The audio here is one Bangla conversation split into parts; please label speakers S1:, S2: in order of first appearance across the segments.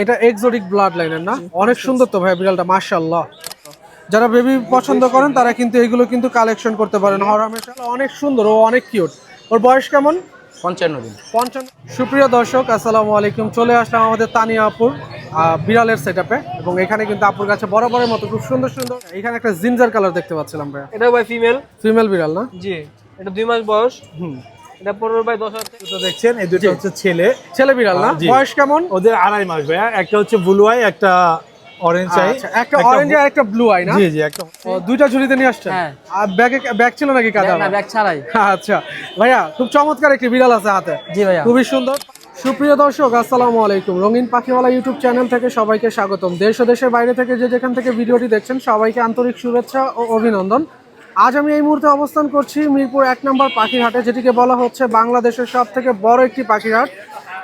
S1: এটা এক্সোটিক ব্লাড লাইনের না? অনেক সুন্দর তো ভাই বিড়ালটা মার্শাল্লাহ যারা বেবি পছন্দ করেন তারা কিন্তু এগুলো কিন্তু কালেকশন করতে পারেন। হরহামেশা অনেক সুন্দর ও অনেক কিউট ওর বয়স কেমন?
S2: পঞ্চান্ন দিন।
S1: পঞ্চান্ন। সুপ্রিয় দর্শক আসসালামু আলাইকুম। চলে আসলাম আমাদের তানিয়া আপুর বিড়ালের সেট এবং এখানে কিন্তু আপুর কাছে বরাবরের মতো খুব সুন্দর সুন্দর এখানে একটা জিঞ্জার কালার দেখতে পাচ্ছিলাম ভাইয়া।
S3: এটা ভাই ফিমেল
S1: ফিমেল বিড়াল না?
S3: জি এটা দুই মাস বয়স।
S1: হুম।
S3: এটা পনেরো বাই দশ হাজার
S4: দেখছেন এই দুটো হচ্ছে ছেলে।
S1: ছেলে বিড়াল না? বয়স কেমন?
S4: ওদের আড়াই মাস ভাইয়া। একটা হচ্ছে ব্লু আই একটা অরেঞ্জ আই
S1: আচ্ছা একটা অরেঞ্জ আর একটা ব্লু আই না?
S4: জি জি একটা
S1: দুইটা ঝুড়িতে নিয়ে আসছেন?
S3: হ্যাঁ।
S1: আর ব্যাগে ব্যাগ ছিল নাকি কাদা?
S3: না ব্যাগ ছাড়াই।
S1: আচ্ছা। ভাইয়া খুব চমৎকার একটি বিড়াল আছে হাতে।
S3: জি ভাইয়া।
S1: খুবই সুন্দর। সুপ্রিয় দর্শক আসসালামু আলাইকুম। রঙিন পাখিওয়ালা ইউটিউব চ্যানেল থেকে সবাইকে স্বাগতম। দেশ ও দেশের বাইরে থেকে যে যেখান থেকে ভিডিওটি দেখছেন সবাইকে আন্তরিক শুভেচ্ছা ও অভিনন্দন। আজ আমি এই মুহূর্তে অবস্থান করছি মিরপুর এক নম্বর পাখির হাটে যেটিকে বলা হচ্ছে বাংলাদেশের সব থেকে বড় একটি পাখির হাট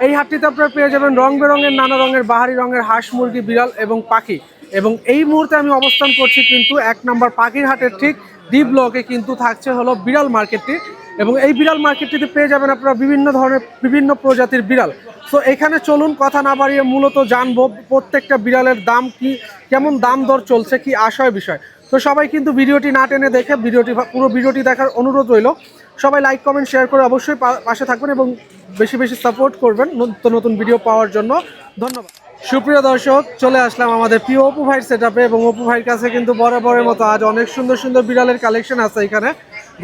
S1: এই হাটটিতে আপনারা পেয়ে যাবেন রং বেরঙের, নানা রঙের, বাহারি রঙের হাঁস, মুরগি, বিড়াল এবং পাখি। এবং এই মুহূর্তে আমি অবস্থান করছি কিন্তু এক নম্বর পাখির হাটের ঠিক ডি ব্লকে কিন্তু থাকছে হলো বিড়াল মার্কেটটি। এবং এই বিড়াল মার্কেটটিতে পেয়ে যাবেন আপনারা বিভিন্ন ধরনের, বিভিন্ন প্রজাতির বিড়াল। তো এখানে চলুন, কথা না বাড়িয়ে মূলত জানব প্রত্যেকটা বিড়ালের দাম কি, কেমন দাম দর চলছে, কি আশয় বিষয়। তো সবাই কিন্তু ভিডিওটি না টেনে দেখে ভিডিওটি পুরো ভিডিওটি দেখার অনুরোধ রইল। সবাই লাইক কমেন্ট শেয়ার করে অবশ্যই পাশে থাকবেন এবং বেশি বেশি সাপোর্ট করবেন নতুন নতুন ভিডিও পাওয়ার জন্য। ধন্যবাদ। সুপ্রিয় দর্শক, চলে আসলাম আমাদের প্রিয় অপু ভাইয়ের সেট এবং অপু ভাইয়ের কাছে কিন্তু বরাবরের মতো আজ অনেক সুন্দর সুন্দর বিড়ালের কালেকশন আছে এখানে,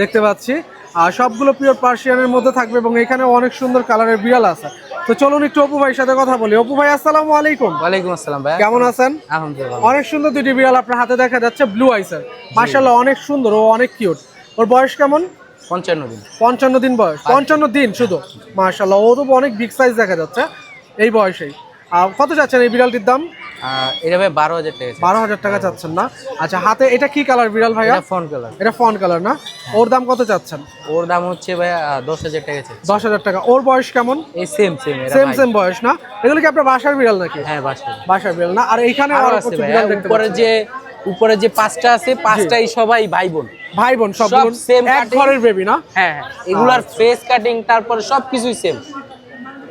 S1: দেখতে পাচ্ছি। আর সবগুলো পিওর পার্সিয়ানের মধ্যে থাকবে এবং এখানে অনেক সুন্দর কালারের বিড়াল আছে। তো চলুন একটু অপু ভাইয়ের সাথে কথা বলি। অপু ভাই আসসালামু আলাইকুম।
S2: ওয়ালাইকুম আসসালাম ভাই
S1: কেমন আছেন?
S2: আলহামদুলিল্লাহ।
S1: অনেক সুন্দর দুটি বিড়াল আপনার হাতে দেখা যাচ্ছে ব্লু আইসার মাশাআল্লাহ অনেক সুন্দর ও অনেক কিউট ওর বয়স কেমন?
S2: পঞ্চান্ন দিন।
S1: পঞ্চান্ন দিন বয়স। পঞ্চান্ন দিন শুধু। মাশাআল্লাহ ও তো অনেক বিগ সাইজ দেখা যাচ্ছে এই বয়সেই। কত চাচ্ছেন এই বিড়ালটির দাম?
S2: এটা ভাই বারো হাজার টাকা
S1: বারো হাজার টাকা চাচ্ছেন না। আচ্ছা হাতে এটা কি কালার বিড়াল ভাইয়া?
S2: এটা ফোন কালার
S1: এটা ফন কালার না? ওর দাম কত চাচ্ছেন?
S2: ওর দাম হচ্ছে ভাই দশ হাজার টাকা
S1: দশ হাজার টাকা। ওর বয়স কেমন?
S2: এই সেম সেম
S1: সেম সেম বয়স না? এগুলো কি আপনার বাসার বিড়াল নাকি?
S2: হ্যাঁ বাসার
S1: বাসার বিড়াল না? আর এইখানে
S2: ভাই। উপরে যে উপরে যে পাঁচটা আছে পাঁচটাই সবাই ভাই বোন।
S1: ভাই বোন সব
S2: same
S1: এক ঘরের বেবি না?
S2: হ্যাঁ হ্যাঁ। এগুলার ফেস কাটিং তারপরে সব কিছুই সেম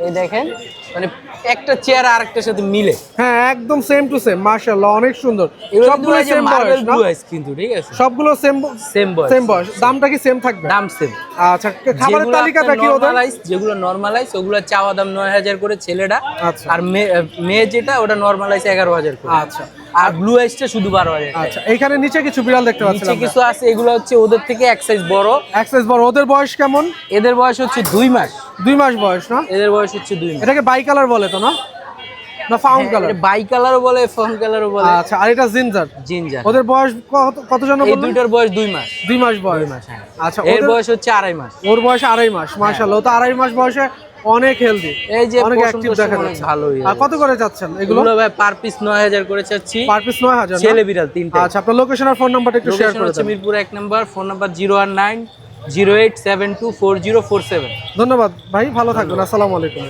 S2: এই দেখেন মানে একটা চেয়ার আর একটার সাথে মিলে।
S1: হ্যাঁ একদম সেম টু সেম মাশাআল্লাহ অনেক সুন্দর। সবগুলো সেম
S2: মার্বেল ব্লু আইস কিন্তু ঠিক আছে?
S1: সবগুলো সেম
S2: সেম বয়স।
S1: সেম বয়স। দামটা কি সেম থাকবে?
S2: দাম সেম
S1: আচ্ছা খাবারের তালিকাটা কি ওদের?
S2: যেগুলো নরমালাইজ ওগুলো চাওয়া দাম নয় হাজার করে ছেলেটা
S1: আচ্ছা।
S2: আর মেয়ে যেটা ওটা নরমালাইজ এগারো হাজার করে।
S1: আচ্ছা।
S2: আর ব্লু আইসটা শুধু বারো হাজার টাকা।
S1: আচ্ছা এইখানে নিচে কিছু বিড়াল দেখতে
S2: নিচে কিছু আছে এগুলো হচ্ছে ওদের থেকে এক সাইজ বড়।
S1: এক্সেস বড়। ওদের বয়স কেমন?
S2: এদের বয়স হচ্ছে দুই মাস।
S1: দুই মাস বয়স না?
S2: এদের বয়স হচ্ছে দুই মাস।
S1: এটাকে বাই কালার বলে তো না? না ফাউন্ড কালার
S2: বাই কালারও বলে কালারও বলে।
S1: আচ্ছা আর এটা জিঞ্জার?
S2: জিঞ্জার।
S1: ওদের বয়স কত কত জন
S2: এই দুইটার বয়স দুই মাস।
S1: দুই মাস বয়স।
S2: মাস হ্যাঁ।
S1: আচ্ছা
S2: বয়স হচ্ছে আড়াই মাস।
S1: ওর বয়স আড়াই মাস মাশাআল্লাহ। তো আড়াই মাস বয়সে অনেক হেলদি
S2: এই যে
S1: অনেক অ্যাক্টিভ দেখা যাচ্ছে।
S2: ভালোই
S1: আর কত করে এগুলো?
S2: ভাই পার পিস নয় হাজার করে চাচ্ছি।
S1: পার পিস নয় হাজার না?
S2: ছেলে বিড়াল তিনটে।
S1: আচ্ছা আপনার লোকেশন আর ফোন নাম্বারটা একটু শেয়ার করে দেন।
S2: মিরপুর এক number phone number zero one nine zero eight seven two four zero four seven
S1: ধন্যবাদ। ভাই ভালো থাকবেন। আসসালামু আলাইকুম।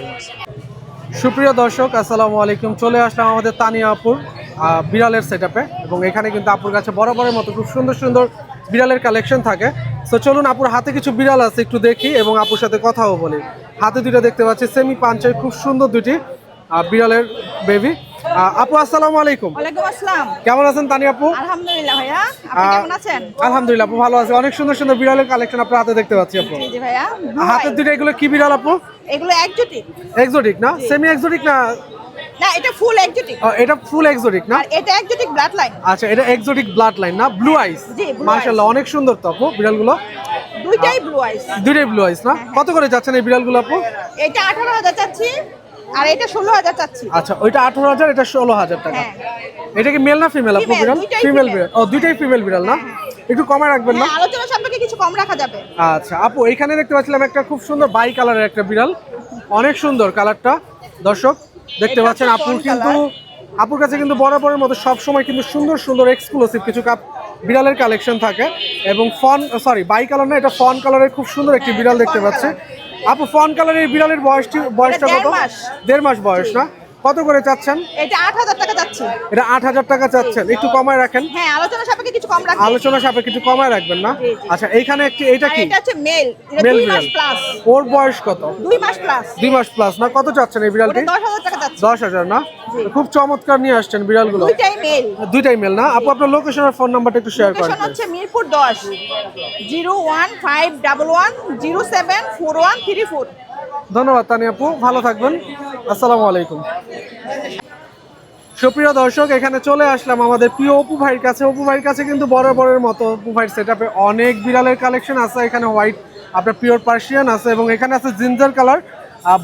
S1: সুপ্রিয় দর্শক, আসসালামু আলাইকুম। চলে আসলাম আমাদের তানিয়া আপুর বিড়ালের সেট এবং এখানে কিন্তু আপুর কাছে বরাবরের মতো খুব সুন্দর সুন্দর বিড়ালের কালেকশন থাকে। তো চলুন আপুর হাতে কিছু বিড়াল আছে, একটু দেখি এবং আপুর সাথে কথাও বলি। হাতে দুটো দেখতে পাচ্ছি সেমি পাঞ্চের খুব সুন্দর দুটি বিড়ালের বেবি আপু আসসালামু আলাইকুম।
S5: ওয়ালাইকুম আসসালাম।
S1: কেমন আছেন তানি আপু?
S5: আলহামদুলিল্লাহ ভাইয়া। আপনি কেমন আছেন?
S1: আলহামদুলিল্লাহ আপু ভালো আছে। অনেক সুন্দর সুন্দর বিড়ালের কালেকশন আপনার হাতে দেখতে পাচ্ছি আপু।
S5: জি ভাইয়া।
S1: হাতের দুটো এগুলো কি বিড়াল আপু?
S5: এগুলো একজোটিক
S1: এক্সোটিক না? সেমি এক্সোটিক না?
S5: না এটা ফুল একজোটিক
S1: এটা ফুল এক্সোটিক না?
S5: এটা একজোটিক ব্লাড লাইন
S1: আচ্ছা এটা এক্সোটিক ব্লাড লাইন না? ব্লু আইস
S5: জি,
S1: মাশাআল্লাহ অনেক সুন্দর তো আপু বিড়ালগুলো।
S5: দুইটাই ব্লু আইস
S1: দুইটাই ব্লু আইস না? কত করে যাচ্ছেন এই বিড়ালগুলো আপু?
S5: এটা আঠারো হাজার চাচ্ছি আর এটা ষোলো হাজার চাচ্ছি।
S1: আচ্ছা ওইটা আঠারো হাজার এটা ষোলো হাজার টাকা।
S5: হ্যাঁ।
S1: এটা কি মেল না ফিমেল আপু বিড়াল? ফিমেল বিড়াল। ও দুইটাই ফিমেল বিড়াল না? একটু কমায় রাখবেন না?
S5: হ্যাঁ আলোচনা সাপেক্ষে কিছু কম রাখা যাবে।
S1: আচ্ছা আপু এখানে দেখতে পাচ্ছিলাম একটা খুব সুন্দর বাই কালারের একটা বিড়াল। অনেক সুন্দর কালারটা। দর্শক দেখতে পাচ্ছেন
S5: fawn
S1: কিন্তু আপুর কাছে কিন্তু বরাবরের মতো সব সময় কিন্তু সুন্দর সুন্দর এক্সক্লুসিভ কিছু কাপ বিড়ালের কালেকশন থাকে। এবং ফন সরি বাই কালার না এটা ফন কালারের খুব সুন্দর একটি
S5: হ্যাঁ,
S1: বিড়াল দেখতে পাচ্ছে। আপু ফন কালারের বিড়ালের বয়সটি বয়সটা কত? দেড় মাস বয়স না? কত করে চাচ্ছেন?
S5: এটা 8000 টাকা চাচ্ছি
S1: এটা 8000 টাকা চাচ্ছেন। একটু কমায় রাখেন।
S5: হ্যাঁ আলোচনা সাপেক্ষে কিছু কম রাখবেন।
S1: আলোচনা সাপেক্ষে কিছু কমায় রাখবেন না? আচ্ছা এইখানে একটি
S5: এটা
S1: কি?
S5: এটা হচ্ছে মেল এটা 2 মাস প্লাস
S1: ওর বয়স কত?
S5: 2 মাস প্লাস
S1: 2 মাস প্লাস না? কত চাচ্ছেন এই বিড়ালটি?
S5: 10000 টাকা
S1: চাচ্ছি 10000 না? খুব চমৎকার নিয়ে আসছেন বিড়ালগুলো।
S5: দুইটাই মেল
S1: দুইটাই মেল না? আপু আপনার লোকেশন আর ফোন নাম্বারটা একটু শেয়ার করেন
S5: লোকেশন হচ্ছে মিরপুর 10 01511074134
S1: ধন্যবাদ তানি আপু ভালো থাকবেন। আসসালামু আলাইকুম। সুপ্রিয় দর্শক এখানে চলে আসলাম আমাদের প্রিয় অপু ভাইয়ের কাছে। অপু ভাইয়ের কাছে কিন্তু বরাবরের মতো অপু ভাইয়ের সেট অনেক বিড়ালের কালেকশন আছে। এখানে হোয়াইট আপনার পিওর পার্সিয়ান আছে এবং এখানে আছে ginger colour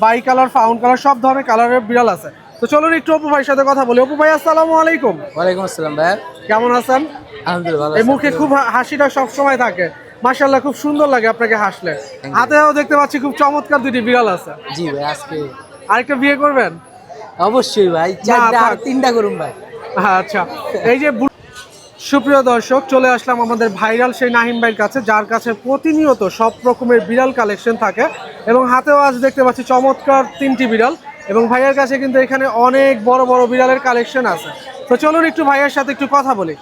S1: bicolour fawn colour সব ধরনের কালারের বিড়াল আছে। তো চলুন একটু অপু ভাইয়ের সাথে কথা বলি। অপু ভাই আসসালামু আলাইকুম।
S2: ওয়ালাইকুম আসসালাম ভাই।
S1: কেমন আছেন?
S2: আলহামদুলিল্লাহ
S1: এই মুখে খুব হাসিটা সব সময় থাকে। মাশাল্লাহ খুব সুন্দর লাগে আপনাকে হাসলে। হাতেও দেখতে পাচ্ছি খুব চমৎকার দুটি বিড়াল আছে।
S2: জি ভাই আজকে
S1: আরেকটা বিয়ে করবেন?
S2: অবশ্যই ভাই
S1: চারটা
S2: তিনটা করুন ভাই।
S1: আচ্ছা এই যে সুপ্রিয় দর্শক চলে আসলাম আমাদের ভাইরাল সেই নাহিম ভাইয়ের কাছে যার কাছে প্রতিনিয়ত সব রকমের বিড়াল কালেকশন থাকে এবং হাতেও আজ দেখতে পাচ্ছি চমৎকার তিনটি বিড়াল এবং ভাইয়ের কাছে কিন্তু এখানে অনেক বড় বড় বিড়ালের কালেকশন আছে। তো চলুন একটু ভাইয়ের সাথে একটু কথা বলি।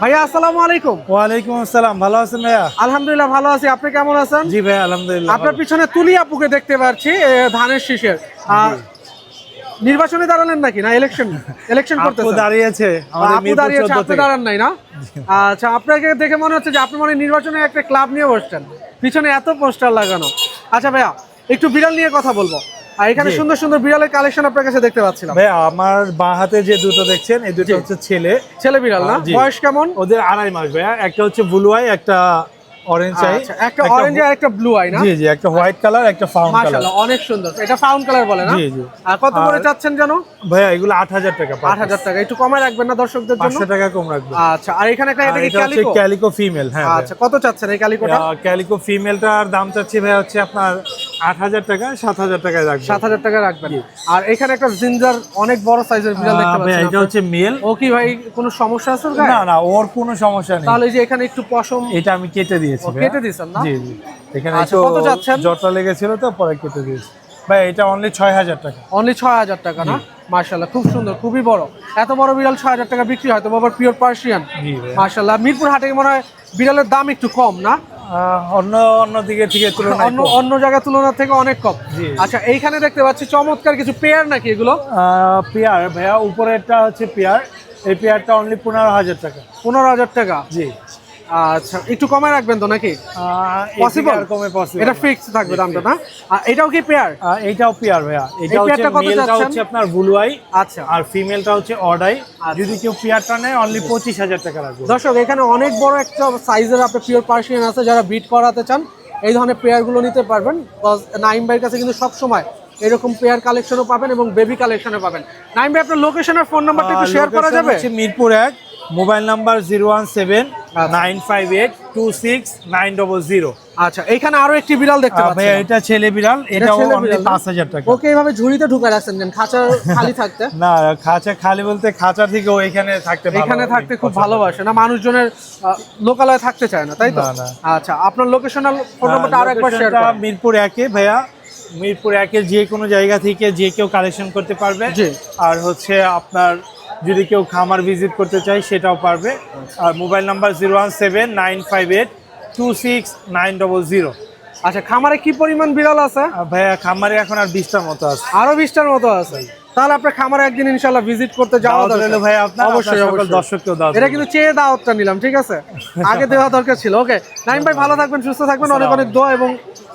S1: ভাইয়া আসসালামু আলাইকুম।
S4: ওয়ালাইকুম আসসালাম ভালো আছেন ভাইয়া?
S1: আলহামদুলিল্লাহ ভালো আছি। আপনি কেমন আছেন?
S4: জি ভাই আলহামদুলিল্লাহ
S1: আপনার পিছনে তুলি আপুকে দেখতে পাচ্ছি ধানের শীষের। আর নির্বাচনে দাঁড়ালেন নাকি? না ইলেকশন ইলেকশন করতেছেন?
S4: দাঁড়িয়েছে
S1: আপু দাঁড়িয়েছে আপনি দাঁড়ান নাই না? আচ্ছা আপনাকে দেখে মনে হচ্ছে যে আপনি মানে নির্বাচনে একটা ক্লাব নিয়ে বসছেন। পিছনে এত পোস্টার লাগানো। আচ্ছা ভাইয়া একটু বিড়াল নিয়ে কথা বলব। আর এখানে সুন্দর সুন্দর বিড়ালের কালেকশন আপনার কাছে দেখতে পাচ্ছিলাম।
S4: ভাইয়া আমার বাঁ হাতে যে দুটো দেখছেন এই দুটো হচ্ছে ছেলে।
S1: ছেলে বিড়াল না? বয়স কেমন?
S4: ওদের আড়াই মাস ভাইয়া। একটা হচ্ছে বুলুয়াই একটা অরেঞ্জ আই
S1: আচ্ছা, একটা অরেঞ্জ আর একটা ব্লু আই না?
S4: জি জি একটা হোয়াইট কালার একটা ফাউন্ড কালার
S1: মাশাআল্লাহ অনেক সুন্দর। এটা ফাউন্ড কালার বলে না?
S4: জি, জি।
S1: আর কত করে চাচ্ছেন জানো
S4: ভাইয়া এগুলো আট হাজার টাকা
S1: আট হাজার টাকা একটু কমায় রাখবেন না দর্শকদের জন্য?
S4: টাকা কম রাখব।
S1: আচ্ছা আর এখানে একটা এটা কি
S4: এটা
S1: ক্যালিকো
S4: ক্যালিকো ফিমেল হ্যাঁ
S1: আচ্ছা কত চাচ্ছেন এই ক্যালিকোটা
S4: ক্যালিকো ফিমেলটার দাম চাচ্ছি ভাইয়া হচ্ছে আপনার আট হাজার টাকা সাত হাজার টাকায় রাখব।
S1: সাত হাজার টাকা রাখবেন। আর এখানে একটা জিঞ্জার অনেক বড় সাইজের বিড়াল দেখতে পাচ্ছি
S4: এটা হচ্ছে মেল
S1: ও কি ভাই কোনো সমস্যা আছে
S4: না না ওর কোনো সমস্যা নেই।
S1: তাহলে এই যে এখানে একটু পশম
S4: এটা আমি কেটে দিয়েছি। ভাইয়া।
S1: কেটে দিয়েছেন না?
S4: জি জি। এখানে
S1: আচ্ছা, কত?
S4: জটলা লেগেছিল তো পরে কেটে দিয়েছি। ভাই এটা অনলি ছয় হাজার টাকা।
S1: অনলি ছয় হাজার টাকা না? মার্শাল্লাহ খুব সুন্দর খুবই বড়। এত বড় বিড়াল ছয় হাজার টাকা বিক্রি হয় তো বাবার পিওর পার্সিয়ান মার্শাল্লাহ মিরপুর হাটে মনে হয় বিড়ালের দাম একটু কম না?
S4: অন্য অন্য দিকে থেকে
S1: অন্য অন্য জায়গার তুলনা থেকে অনেক কম। আচ্ছা এইখানে দেখতে পাচ্ছি চমৎকার কিছু পেয়ার নাকি এগুলো?
S4: পেয়ার ভাইয়া উপরেরটা হচ্ছে পেয়ার। এই পেয়ারটা অনলি পনেরো হাজার টাকা।
S1: পনেরো হাজার টাকা।
S4: জি।
S1: আচ্ছা একটু কমায় রাখবেন তো নাকি?
S4: পসিবল কমে পসিবল
S1: এটা ফিক্স থাকবে দামটা না? আর এটাও কি পেয়ার
S4: এইটাও পেয়ার ভাইয়া। এটা হচ্ছে মেলটা? হচ্ছে আপনার বুলুয়াই
S1: আচ্ছা।
S4: আর ফিমেলটা হচ্ছে অর্ডাই
S1: আচ্ছা।
S4: যদি কেউ পেয়ারটা নেয় অনলি পঁচিশ হাজার টাকা রাখব
S1: দর্শক এখানে অনেক বড় একটা সাইজের আপনি পিওর পার্সিয়ান আছে যারা বিট করাতে চান এই ধরনের পেয়ারগুলো নিতে পারবেন। নাইম ভাইয়ের কাছে কিন্তু সব সময় এরকম পেয়ার কালেকশনও পাবেন এবং বেবি কালেকশনও পাবেন। নাইম ভাই আপনার লোকেশন আর ফোন নাম্বারটা একটু শেয়ার করা যাবে?
S4: মিরপুর এক mobile number zero one seven. Nine five eight two six nine double zero.
S1: আচ্ছা এখানে আরও একটি বিড়াল দেখতে পাচ্ছি
S4: এটা ছেলে বিড়াল
S1: ছেলে
S4: অনলি
S1: বিড়াল। না?
S4: পাঁচ হাজার টাকা।
S1: ওকে এইভাবে ঝুড়িতে ঢুকে রাখছেন কেন খাঁচা খালি থাকতে?
S4: না খাঁচা খালি বলতে খাঁচা থেকে ও এখানে থাকতে ভালো
S1: এখানে থাকতে খুব ভালোবাসে। না মানুষজনের লোকালয়ে থাকতে চায় না তাই তো। আচ্ছা আপনার লোকেশন আর ফোন নাম্বারটা আরও একবার শেয়ার করুন।
S4: মিরপুর একে ভাইয়া। মিরপুর একের যে কোনো জায়গা থেকে যে কেউ কালেকশন করতে পারবে। আর হচ্ছে আপনার যদি কেউ খামার ভিজিট করতে চায় সেটাও পারবে। আর mobile number zero one seven nine five eight two six nine double zero
S1: আচ্ছা খামারে কি পরিমাণ বিড়াল আছে?
S4: ভাইয়া খামারে এখন আর বিশটার মতো আছে।
S1: আরও বিশটার মতো আছে? তাহলে আপনার খামারে একদিন ইনশাল্লাহ ভিজিট করতে যাওয়া দরকার।
S4: ভাই আপনার
S1: অবশ্যই
S4: দর্শককেও দাওয়াত
S1: এটা কিন্তু চেয়ে দাওয়াতটা নিলাম ঠিক আছে? আগে দেওয়া দরকার ছিল। ওকে নাইম ভাই ভালো থাকবেন সুস্থ থাকবেন। অনেক অনেক দোয়া এবং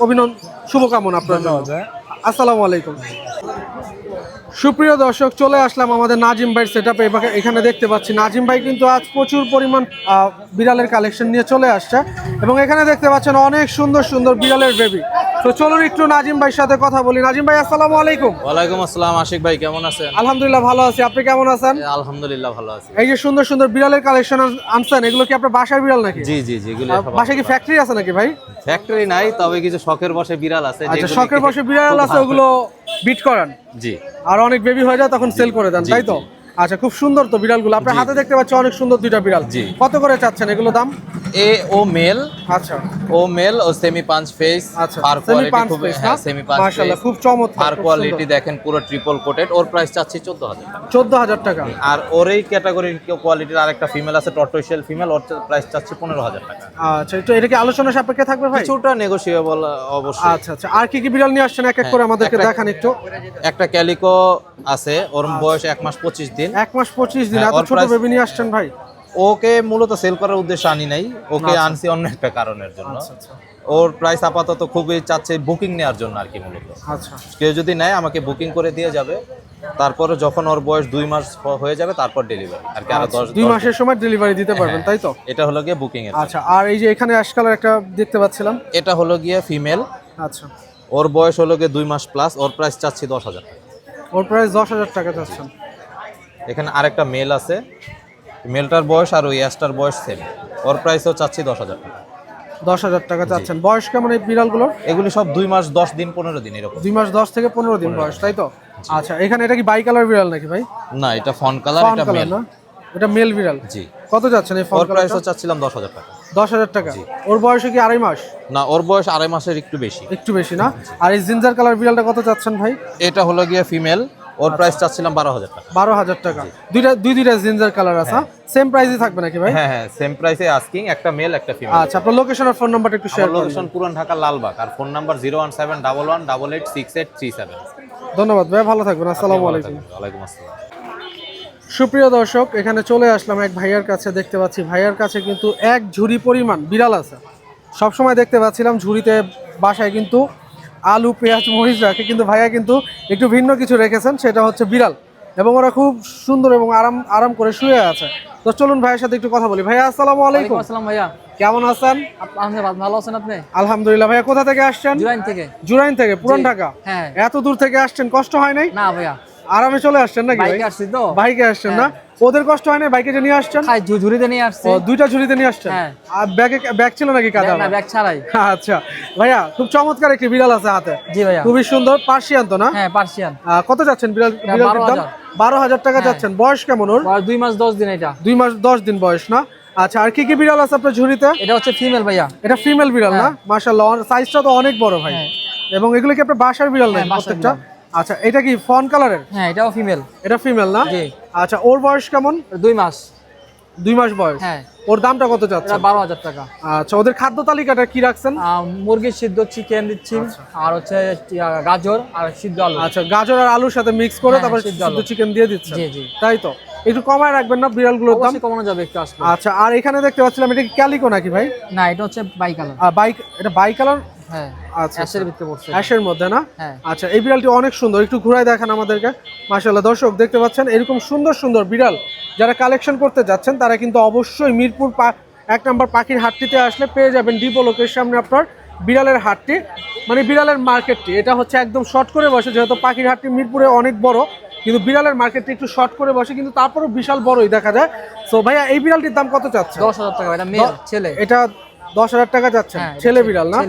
S1: অভিনন্দন শুভকামনা আপনার আসসালামু আলাইকুম। সুপ্রিয় দর্শক চলে আসলাম আমাদের নাজিম ভাইয়ের সেট আপে এখানে দেখতে পাচ্ছি নাজিম ভাই কিন্তু আজ প্রচুর পরিমাণ বিড়ালের কালেকশন নিয়ে চলে আসছে। এবং এখানে দেখতে পাচ্ছেন অনেক সুন্দর সুন্দর বিড়ালের বেবি তো চলুন একটু নাজিম ভাইয়ের সাথে কথা বলি। নাজিম ভাই আসসালামু আলাইকুম।
S6: ওয়ালাইকুম আসসালাম আশিক ভাই কেমন আছেন?
S1: আলহামদুলিল্লাহ ভালো আছি। আপনি কেমন আছেন?
S6: আলহামদুলিল্লাহ ভালো আছি।
S1: এই যে সুন্দর সুন্দর বিড়ালের কালেকশন আনছেন এগুলো কি আপনার বাসার বিড়াল নাকি?
S6: জি জি জি এগুলো
S1: বাসায় কি ফ্যাক্টরি আছে নাকি ভাই?
S6: ফ্যাক্টরি নাই তবে কিছু শখের বসে বিড়াল আছে
S1: আচ্ছা শখের বসে বিড়াল আছে ওগুলো বিট করান?
S6: জি।
S1: আর অনেক বেবি হয়ে যায় তখন সেল করে দেন তাই তো। আচ্ছা খুব সুন্দর তো বিড়ালগুলো। আপনার হাতে দেখতে পাচ্ছি অনেক সুন্দর দুইটা বিড়াল।
S6: জি।
S1: কত করে চাচ্ছেন এগুলো দাম?
S6: এ ও মেল।
S1: আচ্ছা।
S6: ও মেল ও সেমি পাঁচ ফেস
S1: আচ্ছা সেমি
S6: কোয়ালিটি খুব হ্যাঁ সেমি পাঁচ
S1: মাশাআল্লাহ খুব চমৎকার খুব
S6: কোয়ালিটি দেখেন পুরো ট্রিপল কোটেড ওর প্রাইস চাচ্ছি চোদ্দ হাজার টাকা।
S1: চোদ্দ হাজার টাকা।
S6: আর ওর এই ক্যাটাগরির কোয়ালিটির আরেকটা ফিমেল আছে টর্টোশিয়াল ফিমেল ওর প্রাইস চাচ্ছি পনেরো হাজার টাকা।
S1: আচ্ছা একটু এটা কি আলোচনা সাপেক্ষে থাকবে ভাই?
S6: কিছুটা নেগোসিয়েবল অবশ্যই।
S1: আচ্ছা আচ্ছা আর কি কি বিড়াল নিয়ে আসছেন এক এক করে আমাদেরকে দেখান একটু।
S6: একটা ক্যালিকো আছে ওর বয়স এক মাস পঁচিশ দিন।
S1: এক মাস পঁচিশ দিন।
S6: হ্যাঁ,
S1: এত ছোট বেবি নিয়ে আসছেন ভাই।
S6: ওকে মূলত সেল করার উদ্দেশ্যে আনি নাই। ওকে আনছি অন্য একটা কারণের জন্য। ওর প্রাইস আপাতত খুবই চাচ্ছে বুকিং নেওয়ার জন্য আর কি মূলত।
S1: আচ্ছা।
S6: কেউ যদি নেয় আমাকে বুকিং করে দিয়ে যাবে। তারপরে যখন ওর বয়স দুই মাস হয়ে যাবে তারপর ডেলিভারি আর কি আরও দশ
S1: দুই মাসের সময় ডেলিভারি দিতে পারবেন
S6: হ্যাঁ,
S1: তাই তো?
S6: এটা হলো গিয়ে বুকিং এর
S1: আচ্ছা আর এই যে এখানে অ্যাশ কালার একটা দেখতে পাচ্ছিলাম।
S6: এটা হলো গিয়ে ফিমেল
S1: আচ্ছা।
S6: ওর বয়স হলো গিয়ে দুই মাস প্লাস ওর প্রাইস চাচ্ছি দশ হাজার
S1: ওর প্রাইস দশ হাজার টাকা চাচ্ছেন।
S6: এখানে আরেকটা মেল আছে। মেলটার বয়স আর ওই অ্যাসটার বয়স সেম ওর প্রাইসও চাচ্ছি দশ হাজার টাকা।
S1: দশ হাজার টাকা চাচ্ছেন। বয়স কেমন এই বিড়ালগুলোর?
S6: এগুলি সব দুই মাস দশ দিন পনেরো দিন এরকম।
S1: দুই মাস দশ থেকে পনেরো দিন বয়স তাই তো? আচ্ছা এখানে এটা কি বাই কালার বিড়াল নাকি ভাই?
S6: না এটা ফন কালার এটা মেল
S1: এটা মেল বিড়াল।
S6: জি।
S1: কত যাচ্ছেন এই ফন
S6: ওর প্রাইসও চাচ্ছিলাম দশ হাজার টাকা।
S1: দশ হাজার টাকা? ওর বয়সে কি আড়াই মাস?
S6: না ওর বয়স আড়াই মাসের একটু বেশি।
S1: একটু বেশি না? আর এই জিঞ্জার কালার বিড়ালটা কত চাচ্ছেন ভাই?
S6: এটা হলো গিয়ে ফিমেল ওর প্রাইস চাচ্ছিলাম বারো হাজার টাকা।
S1: বারো হাজার টাকা। দুইটা দুই দুইটা জিঞ্জার কালার আছে সেম প্রাইসই থাকবে নাকি ভাই?
S6: হ্যাঁ হ্যাঁ সেম প্রাইসে আস্কিং একটা মেল একটা ফিমেল
S1: আচ্ছা আপনার লোকেশন আর ফোন নাম্বারটা একটু শেয়ার
S6: লোকেশন পুরান ঢাকা লালবাগ আর phone number zero one seven double one double eight six eight three seven
S1: ধন্যবাদ ভাই ভালো থাকবেন আসসালামু আলাইকুম।
S6: ওয়ালাইকুম আসসালাম।
S1: সুপ্রিয় দর্শক এখানে চলে আসলাম এক ভাইয়ার কাছে দেখতে পাচ্ছি ভাইয়ার কাছে কিন্তু এক ঝুড়ি পরিমাণ বিড়াল আছে। সবসময় দেখতে পাচ্ছিলাম ঝুড়িতে বাসায় কিন্তু আলু পেঁয়াজ মরিচ রাখে। কিন্তু ভাইয়া কিন্তু একটু ভিন্ন কিছু রেখেছেন সেটা হচ্ছে বিড়াল। এবং ওরা খুব সুন্দর এবং আরাম আরাম করে শুয়ে আছে। তো চলুন ভাইয়ের সাথে একটু কথা বলি। ভাইয়া আসসালামু আলাইকুম।
S3: আসসালাম ভাইয়া।
S1: কেমন আছেন?
S3: আপনি ভালো আছেন আপনি?
S1: আলহামদুলিল্লাহ। ভাইয়া কোথা থেকে আসছেন?
S3: জুরাইন থেকে।
S1: জুরাইন থেকে পুরান ঢাকা।
S3: হ্যাঁ।
S1: এত দূর থেকে আসছেন কষ্ট হয় নাই?
S3: না ভাইয়া।
S1: আরামে চলে আসছেন নাকি?
S3: বাইকে আসছি তো।
S1: বাইকে আসছেন না? ওদের কষ্ট হয় না বাইকে যে নিয়ে আসছেন?
S3: ঝু- ঝুড়িতে নিয়ে আসছি।
S1: ও দুইটা ঝুড়িতে নিয়ে আসছেন?
S3: হ্যাঁ।
S1: আর ব্যাগে ব্যাগ ছিল নাকি কাদা?
S3: না ব্যাগ ছাড়াই।
S1: আচ্ছা। ভাইয়া খুব চমৎকার একটি বিড়াল আছে হাতে।
S3: জি ভাইয়া।
S1: খুবই সুন্দর। পার্সিয়ান তো না?
S3: হ্যাঁ পার্সিয়ান।
S1: কত যাচ্ছেন বিড়াল বিড়ালটির দাম?
S3: 12,000
S1: বারো হাজার টাকা
S3: হ্যাঁ।
S1: যাচ্ছেন। বয়স কেমন ওর?
S3: বয়স দুই মাস দশ দিন এটা।
S1: দুই মাস দশ দিন বয়স না? আচ্ছা আর কি কি বিড়াল আছে আপনার ঝুড়িতে?
S3: এটা হচ্ছে ফিমেল ভাইয়া।
S1: এটা ফিমেল বিড়াল না? মাশাল্লাহ সাইজটা তো অনেক বড় ভাই।
S3: হ্যাঁ।
S1: এবং এগুলো কি আপনার বাসার বিড়াল
S3: হ্যাঁ,
S1: নাকি প্রত্যেকটা? আচ্ছা এটা কি ফন কালারের?
S3: হ্যাঁ এটাও ফিমেল।
S1: এটা ফিমেল না?
S3: জি।
S1: আচ্ছা ওর বয়স কেমন?
S3: দুই মাস।
S1: দুই মাস বয়স।
S3: হ্যাঁ।
S1: ওর দামটা কত যাচ্ছে
S3: বারো হাজার টাকা।
S1: আচ্ছা ওদের খাদ্য তালিকাটা কি রাখছেন?
S3: মুরগির সিদ্ধ চিকেন দিচ্ছি আর হচ্ছে গাজর আর সিদ্ধ আলু।
S1: আচ্ছা গাজর আর আলুর সাথে মিক্স করে
S3: হ্যাঁ,
S1: তারপর
S3: সিদ্ধ
S1: চিকেন দিয়ে দিচ্ছেন।
S3: জি, জি।
S1: তাই তো? একটু কমায় রাখবেন না বিড়ালগুলোর দাম?
S3: কমানো যাবে একটু আসলে
S1: আচ্ছা আর এখানে দেখতে পাচ্ছিলাম এটা কি ক্যালিকো নাকি ভাই?
S3: না এটা হচ্ছে বাই কালার
S1: আর বাইক এটা বাই কালার
S3: হ্যাঁ
S1: আচ্ছা
S3: অ্যাশের ভিতরে পড়ছে।
S1: অ্যাশের মধ্যে না?
S3: হ্যাঁ।
S1: আচ্ছা এই বিড়ালটি অনেক সুন্দর। একটু ঘুরাই দেখান আমাদেরকে। মাশাআল্লাহ দর্শক দেখতে পাচ্ছেন এরকম সুন্দর সুন্দর বিড়াল যারা কালেকশন করতে যাচ্ছেন তারা কিন্তু অবশ্যই মিরপুর এক নম্বর পাখির হাটটিতে আসলে পেয়ে যাবেন ডিপো লোকের সামনে আপনার বিড়ালের হাটটি মানে বিড়ালের মার্কেটটি। এটা হচ্ছে একদম শর্ট করে বসে যেহেতু পাখির হাটটি মিরপুরে অনেক বড় কিন্তু বিড়ালের মার্কেটটি একটু শর্ট করে বসে কিন্তু তারপরেও বিশাল বড়ই দেখা যায়। সো ভাইয়া এই বিড়ালটির দাম কত চাচ্ছে
S3: দশ হাজার টাকা এটা ছেলে।
S1: এটা দশ হাজার টাকা যাচ্ছে।
S3: হ্যাঁ,
S1: ছেলে বিড়াল না।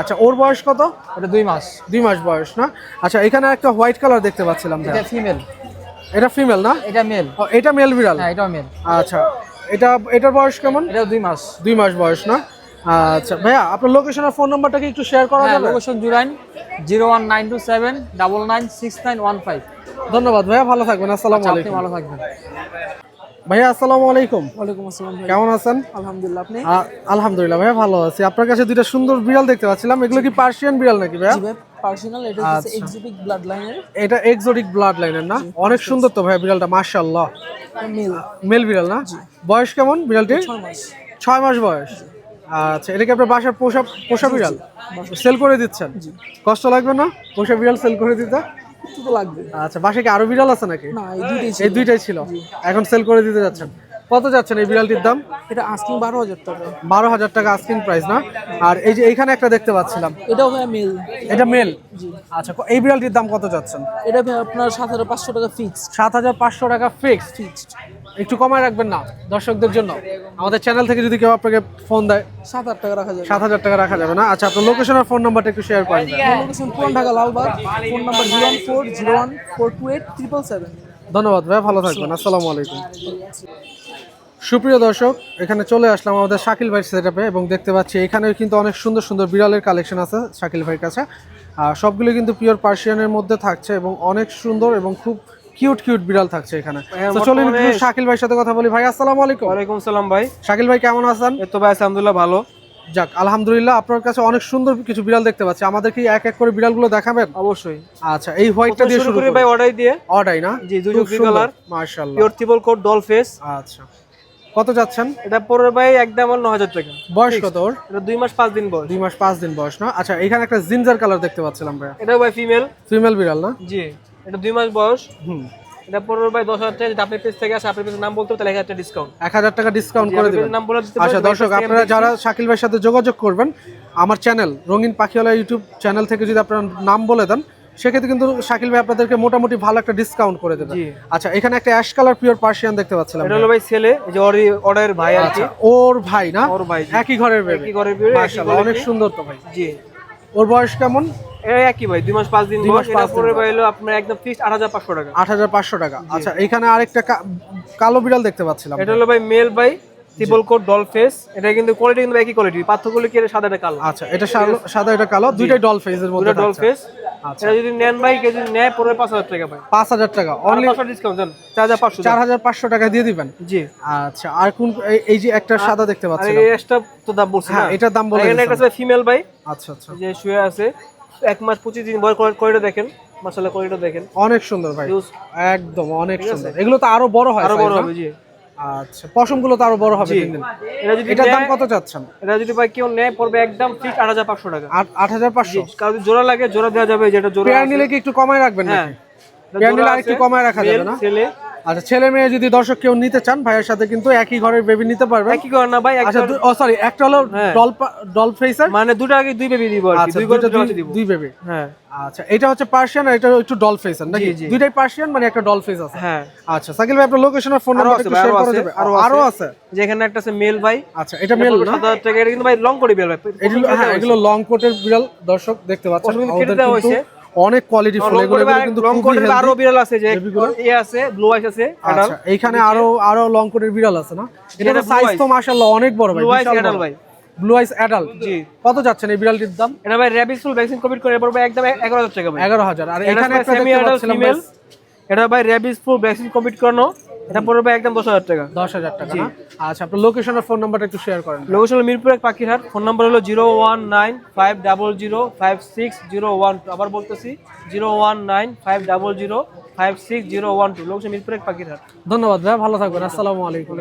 S1: আচ্ছা ওর বয়স কত?
S3: এটা দুই মাস।
S1: দুই মাস বয়স না? আচ্ছা এখানে একটা হোয়াইট কালার দেখতে পাচ্ছিলাম
S3: এটা ফিমেল।
S1: এটা ফিমেল না?
S3: এটা মেল।
S1: ও, এটা মেল বিড়াল?
S3: হ্যাঁ এটা মেল।
S1: আচ্ছা এটা এটার বয়স কেমন?
S3: এটাও দুই মাস।
S1: দুই মাস বয়স না? আচ্ছা ভাইয়া আপনার লোকেশন আর ফোন নাম্বারটা কি একটু শেয়ার করা
S3: হ্যাঁ
S1: যাবে?
S3: Location Jurain zero one nine two seven double nine six nine one five.
S1: ধন্যবাদ ভাইয়া ভালো থাকবেন আসসালামু
S3: আপনি
S1: আলাইকুম।
S3: ভালো থাকবেন।
S1: ভাইয়া আসসালামু আলাইকুম।
S3: ওয়ালাইকুম আসসালাম ভাই।
S1: কেমন আছেন?
S3: আলহামদুলিল্লাহ আপনি?
S1: আলহামদুলিল্লাহ ভাইয়া ভালো আছি। আপনার কাছে দুইটা সুন্দর বিড়াল দেখতে পাচ্ছিলাম। এগুলো কি পার্সিয়ান বিড়াল নাকি ভাইয়া?
S3: পার্সোনাল এটা
S1: হচ্ছে
S3: এক্সিবিক ব্লাড লাইনের
S1: এটা এক্সোটিক ব্লাড লাইনের না অনেক সুন্দর তো ভাইয়া বিড়ালটা মাশাআল্লাহ।
S3: মেল
S1: মেল বিড়াল না? বয়স কেমন বিড়ালটির?
S3: মাস।
S1: ছয় মাস বয়স। আচ্ছা এটা কি আপনার বাসার পোষা পোষা বিড়াল? সেল করে দিচ্ছেন? কষ্ট লাগবে না? পোষা বিড়াল সেল করে দিতে?
S3: একটু তো লাগবে।
S1: আচ্ছা বাসায় কি আরও বিড়াল আছে নাকি?
S3: না এই দুইটাই
S1: এই দুইটাই ছিল। এখন সেল করে দিতে যাচ্ছেন। কত যাচ্ছেন এই বিড়ালটির দাম?
S3: এটা আস্কিং বারো হাজার টাকা।
S1: বারো হাজার টাকা আস্কিং প্রাইস না? আর এই যে এইখানে একটা দেখতে পাচ্ছিলাম।
S3: এটাও ভাই মেল
S1: এটা মেল আচ্ছা এই বিড়ালটির দাম কত যাচ্ছেন?
S3: এটা ভাই আপনার সাত হাজার পাঁচশো টাকা ফিক্সড
S1: সাত হাজার পাঁচশো টাকা ফিক্স
S3: ফিক্সড
S1: একটু কমায় রাখবেন না দর্শকদের জন্য। আমাদের চ্যানেল থেকে যদি কেউ আপনাকে ফোন দেয়
S3: সাত হাজার টাকা রাখা যাবে।
S1: সাত হাজার টাকা রাখা যাবে না? আচ্ছা আপনার লোকেশন আর ফোন নাম্বারটা একটু শেয়ার করেন।
S3: লোকেশন পুরান Dhaka Lalbagh. Phone number zero one four zero one four two eight triple seven
S1: ধন্যবাদ ভাই ভালো থাকবেন। আসসালামু আলাইকুম। সুপ্রিয় দর্শক এখানে চলে আসলাম আমাদের শাকিল ভাই সেটআপে এবং দেখতে পাচ্ছি এখানেও কিন্তু অনেক সুন্দর সুন্দর বিড়ালের কালেকশন আছে শাকিল ভাইয়ের কাছে। আর সবগুলো কিন্তু পিওর পার্সিয়ানের মধ্যে থাকছে এবং অনেক সুন্দর এবং খুব কিউট কিউট বিড়াল থাকছে এখানে। চলুন শাকিল ভাইয়ের সাথে কথা বলি। ভাই আসসালামু আলাইকুম।
S3: ওয়ালাইকুম সালাম ভাই।
S1: শাকিল ভাই কেমন আছেন?
S3: তো ভাই আলহামদুলিল্লাহ ভালো।
S1: যাক আলহামদুলিল্লাহ আপনার কাছে অনেক সুন্দর কিছু বিড়াল দেখতে পাচ্ছি। আমাদের কি এক এক করে বিড়ালগুলো দেখাবেন?
S3: অবশ্যই।
S1: আচ্ছা এই হোয়াইটটা দিয়ে শুরু
S3: করি ভাই অর্ডার দিয়ে।
S1: অর্ডাই না?
S3: জি, color।
S1: মাশাআল্লাহ।
S3: Pure triple coat doll face
S1: আচ্ছা। কত যাচ্ছেন?
S3: এটা পড়বে ভাই একদম ন হাজার টাকা।
S1: বয়স কত ওর?
S3: এটা দুই মাস পাঁচ দিন বয়স।
S1: দুই মাস পাঁচ দিন বয়স না? আচ্ছা এখানে একটা জিঞ্জার কালার দেখতে পাচ্ছিলাম ভাইয়া।
S3: এটাও ভাই ফিমেল
S1: ফিমেল বিড়াল না?
S3: জি। এটা দুই মাস বয়স।
S1: হুম।
S3: এটা পনেরো বাই দশ হাজার টাকা যদি আপনার পেজ থেকে আসে আপনার পেজের নাম বলতে তাহলে এক হাজার ডিসকাউন্ট
S1: এক হাজার টাকা ডিসকাউন্ট করে দেবেন।
S3: নাম বলে দিতে
S1: আচ্ছা দর্শক আপনারা যারা শাকিল ভাইয়ের সাথে যোগাযোগ করবেন আমার চ্যানেল রঙিন পাখিওয়ালা ইউটিউব চ্যানেল থেকে যদি আপনার নাম বলে দেন সেক্ষেত্রে কিন্তু শাকিল ভাই আপনাদেরকে মোটামুটি ভালো একটা ডিসকাউন্ট করে দেবেন
S3: জি।
S1: আচ্ছা এখানে একটা অ্যাশ কালার পিওর পার্সিয়ান দেখতে পাচ্ছিলাম
S3: এটা হলো ভাই। ছেলে যে অরি অর্ডারের ভাই কি।
S1: আচ্ছা ওর ভাই না?
S3: ওর ভাই।
S1: একই ঘরের বেবি
S3: একই ঘরের
S1: মাশাআল্লাহ অনেক সুন্দর তো ভাই।
S3: জি।
S1: ওর বয়স কেমন?
S3: একই ভাই দুই মাস পাঁচ দিন
S1: দুই মাস পাঁচ।
S3: হলো আপনার একদম ফিক্সড আট হাজার পাঁচশো টাকা।
S1: আট হাজার পাঁচশো টাকা। আচ্ছা এখানে আরেকটা কালো বিড়াল দেখতে পাচ্ছিলাম।
S3: এটা হলো ভাই মেল বাই ত্রিপল কোট ডল ফেস এটা কিন্তু কোয়ালিটি কিন্তু একই কোয়ালিটি পার্থক্য কি এটা সাদা এটা কালো?
S1: আচ্ছা এটা সাদা- এটা কালো দুইটাই ডল ফেজের মধ্যে
S3: ডল ফেস
S1: আচ্ছা।
S3: এটা যদি নেন ভাই যদি নেয় পড়বে পাঁচ হাজার টাকা ভাই।
S1: পাঁচ হাজার টাকা। অনলি
S3: পাঁচশো ডিসকাউন্ট চার হাজার পাঁচশো
S1: চার হাজার পাঁচশো টাকা দিয়ে দিবেন?
S3: জি।
S1: আচ্ছা আর কোন এই- যে একটা সাদা দেখতে
S3: এই এক্সট্রা তো দাম বলছি
S1: হ্যাঁ, এটার দাম বলে
S3: এখানে একটা ফিমেল ভাই।
S1: আচ্ছা আচ্ছা।
S3: যে শুয়ে আছে। এক মাস পঁচিশ দিন বয়স করিডোর দেখেন মাসাল্লাহ করিডোর দেখেন।
S1: অনেক সুন্দর ভাই। একদম অনেক সুন্দর। এগুলো তো আরও বড় হয় আরও
S3: বড় হবে জি।
S1: আচ্ছা পশমগুলো তো আরও বড় হবে
S3: এটা যদি
S1: এটার দাম কত চাচ্ছেন?
S3: এটা যদি ভাই কেউ নেয় পড়বে একদম ঠিক আট হাজার পাঁচশো টাকা।
S1: আট হাজার পাঁচশো?
S3: কারও যদি জোড়া লাগে জোড়া দেওয়া যাবে যেটা জোড়া
S1: নিলে কি একটু কমায় রাখবেন
S3: হ্যাঁ।
S1: নাকি? পেয়ার নিলে আরেকটু কমায় রাখা যাবে না?
S3: ছেলে।
S1: আচ্ছা ছেলে মেয়ে যদি দর্শক কেউ নিতে চান ভাইয়ের সাথে কিন্তু একই ঘরের বেবি নিতে পারবে।
S3: একই করে না ভাই
S1: আচ্ছা ও সরি একটা হলো। ডল ডল ফেসার
S3: মানে দুটো আগে দুই বেবি দিব আর কি
S1: আচ্ছা
S3: দুই
S1: দুইটা দুই-
S3: দিব
S1: দুই বেবি
S3: হ্যাঁ।
S1: আচ্ছা এটা হচ্ছে পার্সিয়ান আর এটা একটু ডল ফেসার নাকি? দুইটাই পার্সিয়ান মানে একটা ডল ফেস আছে।
S3: হ্যাঁ।
S1: আচ্ছা সাকিল ভাই আপনার লোকেশন আর ফোন নাম্বার একটু শেয়ার করা যাবে
S3: আরও
S1: আরও
S3: আছে। যেখানে একটা আছে মেল ভাই।
S1: আচ্ছা এটা মেল না?
S3: হাজার টাকা এটা কিন্তু ভাই লং করে বেল ভাই
S1: এগুলো হ্যাঁ এগুলো লং কোটের বিড়াল দর্শক দেখতে পাচ্ছেন।
S3: পশম কিন্তু
S1: অনেক কোয়ালিটি ফুল এগুলো কিন্তু
S3: লং কোটের
S1: আরও
S3: বিড়াল আছে যে? এ আছে ব্লু আইস আছে
S1: আচ্ছা এখানে আরও আরও লং কোটের বিড়াল আছে না? এটা সাইজ তো মাশাআল্লাহ অনেক বড় ভাই
S3: ব্লু আইস ভাই।
S1: ব্লু আইস অ্যাডাল্ট
S3: জি।
S1: কত যাচ্ছেন এই বিড়ালটির দাম?
S3: এটা ভাই র্যাবিস ফুল ভ্যাকসিন কোভিড করে পড়বে একদম এগারো হাজার টাকা ভাই।
S1: এগারো হাজার। আর এখানে একটা
S3: সেমি
S1: দেখতে পাচ্ছিলাম
S3: ফিমেল এটা ভাই র্যাবিস ফুল ভ্যাকসিন কোভিড করানো। এটা পড়বে একদম দশ হাজার টাকা।
S1: দশ হাজার টাকা আচ্ছা আপনার লোকেশন আর ফোন নাম্বারটা একটু শেয়ার করেন।
S3: লোকেশন হলো মিরপুর এক পাখিরহাট। ফোন নাম্বার হলো zero one nine five double zero five six zero one two আবার বলতেছি zero one nine five double zero five six zero one two location Mirpur এক পাখিরহাট।
S1: ধন্যবাদ ভাই ভালো থাকবেন। আসসালামু আলাইকুম।